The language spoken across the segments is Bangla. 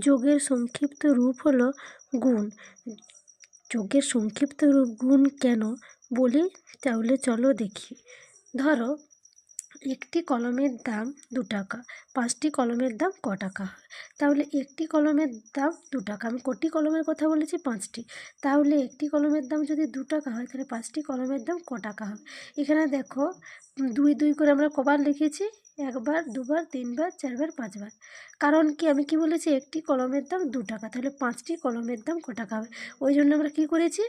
যোগের সংক্ষিপ্ত রূপ হল গুণ। যোগের সংক্ষিপ্ত রূপ গুণ কেন বলি? তাহলে চলো দেখি। ধরো একটি কলমের দাম দু টাকা, পাঁচটি কলমের দাম ক টাকা। হয় তাহলে একটি কলমের দাম দু টাকা। আমি কটি কলমের কথা বলেছি? পাঁচটি। তাহলে একটি কলমের দাম যদি দু টাকা হয়, তাহলে পাঁচটি কলমের দাম ক টাকা হবে? এখানে দেখো, দুই দুই করে আমরা কবার লিখেছি। একবার, দুবার, তিনবার, চারবার, পাঁচবার। কারণ কি? আমি কি বলেছি? একটি কলমের দাম দু টাকা। তাহলে পাঁচটি কলমের দাম ক টাকা হবে? ওই জন্য আমরা কী করেছি?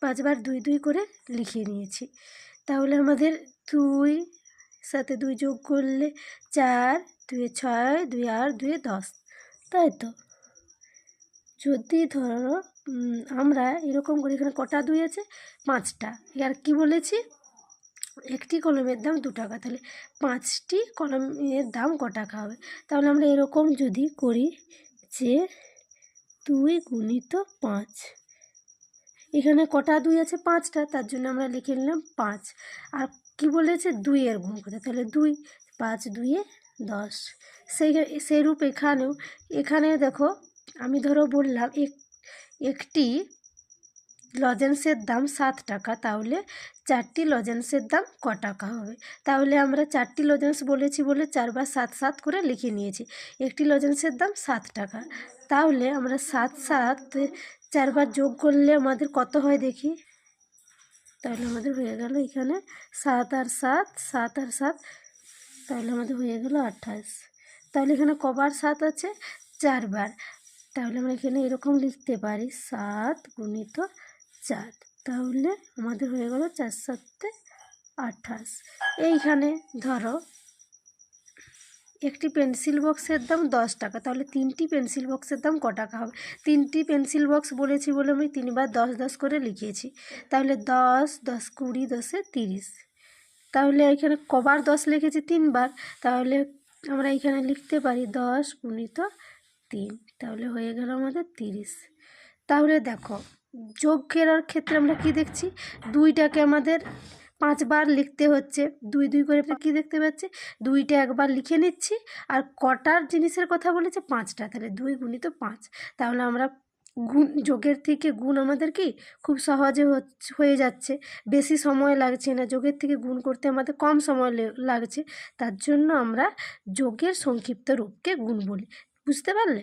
পাঁচবার দুই দুই করে লিখিয়ে নিয়েছি। তাহলে আমাদের দুই সাথে দুই যোগ করলে চার, দুয়ে ছয় দুই আট, দুয়ে দশ। তাই তো? যদি ধরো আমরা এরকম করে এখানে কটা দুই আছে? পাঁচটা। আর কি বলেছি? একটি কলমের দাম দু টাকা। তাহলে পাঁচটি কলমের দাম ক টাকা হবে? তাহলে আমরা এরকম যদি করি যে দুই গুণিত পাঁচ। এখানে কটা দুই আছে? পাঁচটা। তার জন্য আমরা লিখে নিলাম পাঁচ। আর কি বলেছে? দুইয়ের গুণ করতে তাহলে দুই, পাঁচ, দুইয়ে দশ। সেই, সেইরূপ এখানেও, এখানে দেখো, আমি ধরো বললাম, এক, একটি লজেন্সের দাম সাত টাকা, তাহলে চারটি লজেন্সের দাম ক টাকা হবে? তাহলে আমরা চারটি লজেন্স বলেছি বলে চারবার সাত সাত করে লিখে নিয়েছি। একটি লজেন্সের দাম সাত টাকা। তাহলে আমরা সাত সাত চারবার যোগ করলে আমাদের কত হয় দেখি? তাহলে আমাদের হয়ে গেল এখানে সাত আর সাত সাত আর সাত, তাহলে আমাদের হয়ে গেল আঠাশ। তাহলে এখানে কবার সাত আছে? চারবার তাহলে আমরা এখানে এরকম লিখতে পারি। সাত গুণিত চার। তাহলে আমাদের হয়ে গেল চার সাতে আঠাশ। এইখানে ধরো একটি পেন্সিল বক্সের দাম দশ টাকা। তাহলে তিনটি পেন্সিল বক্সের দাম ক টাকা হবে? তিনটি পেন্সিল বক্স বলেছি বলে আমি তিনবার দশ দশ করে লিখিয়েছি। তাহলে দশ দশ কুড়ি, দশে তিরিশ। তাহলে এখানে কবার দশ লিখেছি তিনবার। তাহলে আমরা এখানে লিখতে পারি দশ গুণিত তিন। তাহলে হয়ে গেল আমাদের তিরিশ। তাহলে দেখো যোগ করার ক্ষেত্রে আমরা কি দেখছি? দুইটাকে আমাদের পাঁচবার লিখতে হচ্ছে। দুই দুই করে কী দেখতে পাচ্ছি? দুইটা একবার লিখে নিচ্ছি আর কটার জিনিসের কথা বলেছে? পাঁচটা। তাহলে দুই গুণিত পাঁচ। তাহলে আমরা গুণ যোগের থেকে গুণ আমাদের কি? খুব সহজে হয়ে যাচ্ছে। বেশি সময় লাগছে না। যোগের থেকে গুণ করতে আমাদের কম সময় লাগছে। তার জন্য আমরা যোগের সংক্ষিপ্ত রূপকে গুণ বলি। বুঝতে পারলে?